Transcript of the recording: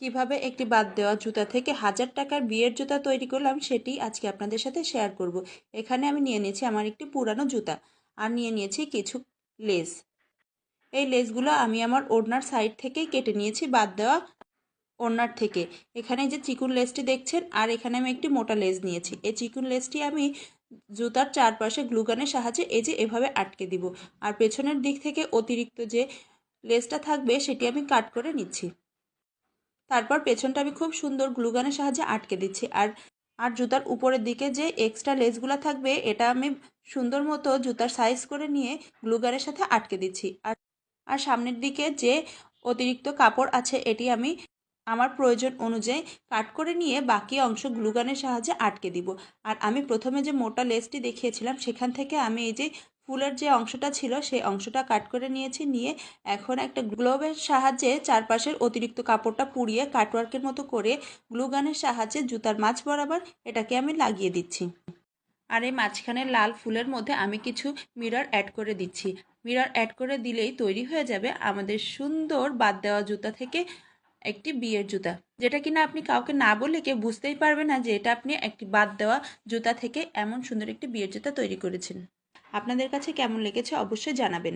কীভাবে একটি বাদ দেওয়া জুতা থেকে হাজার টাকার বিয়ের জুতা তৈরি করলাম সেটি আজকে আপনাদের সাথে শেয়ার করব। এখানে আমি নিয়ে নিয়েছি আমার একটি পুরানো জুতা আর নিয়ে নিয়েছি কিছু লেস এই লেসগুলো আমি আমার ওড়নার সাইড থেকেই কেটে নিয়েছি বাদ দেওয়া ওড়নার থেকে। এখানে যে চিকুন লেসটি দেখছেন আর এখানে আমি একটি মোটা লেস নিয়েছি। এই চিকুন লেসটি আমি জুতার চারপাশে গ্লুগানের সাহায্যে এই যে এভাবে আটকে দিব। আর পেছনের দিক থেকে অতিরিক্ত যে লেসটা থাকবে সেটি আমি কাট করে নিচ্ছি। তারপর পেছনটা আমি খুব সুন্দর গ্লুগানের সাহায্যে আটকে দিচ্ছি। আর আর জুতার উপরের দিকে যে এক্সট্রা লেসগুলো থাকবে, এটা আমি সুন্দর মতো জুতার সাইজ করে নিয়ে গ্লুগানের সাথে আটকে দিচ্ছি। আর আর সামনের দিকে যে অতিরিক্ত কাপড় আছে, এটি আমি আমার প্রয়োজন অনুযায়ী কাট করে নিয়ে বাকি অংশ গ্লুগানের সাহায্যে আটকে দিব। আর আমি প্রথমে যে মোটা লেসটি দেখিয়েছিলাম, সেখান থেকে আমি এই যে ফুলের যে অংশটা ছিল, সেই অংশটা কাট করে নিয়েছি। নিয়ে এখন একটা গ্লোবের সাহায্যে চারপাশের অতিরিক্ত কাপড়টা পুড়িয়ে কাটওয়ার্কের মতো করে গ্লুগানের সাহায্যে জুতার মাছ বরাবর এটাকে আমি লাগিয়ে দিচ্ছি। আর এই মাঝখানে লাল ফুলের মধ্যে আমি কিছু মিরর অ্যাড করে দিচ্ছি। মিরর অ্যাড করে দিলেই তৈরি হয়ে যাবে আমাদের সুন্দর বাদ দেওয়া জুতা থেকে একটি বিয়ের জুতা। যেটা কিনা আপনি কাউকে না বলে কেউ বুঝতেই পারবে না যে এটা আপনি একটি বাদ দেওয়া জুতা থেকে এমন সুন্দর একটি বিয়ের জুতা তৈরি করেছেন। আপনাদের কাছে কেমন লেগেছে অবশ্যই জানাবেন।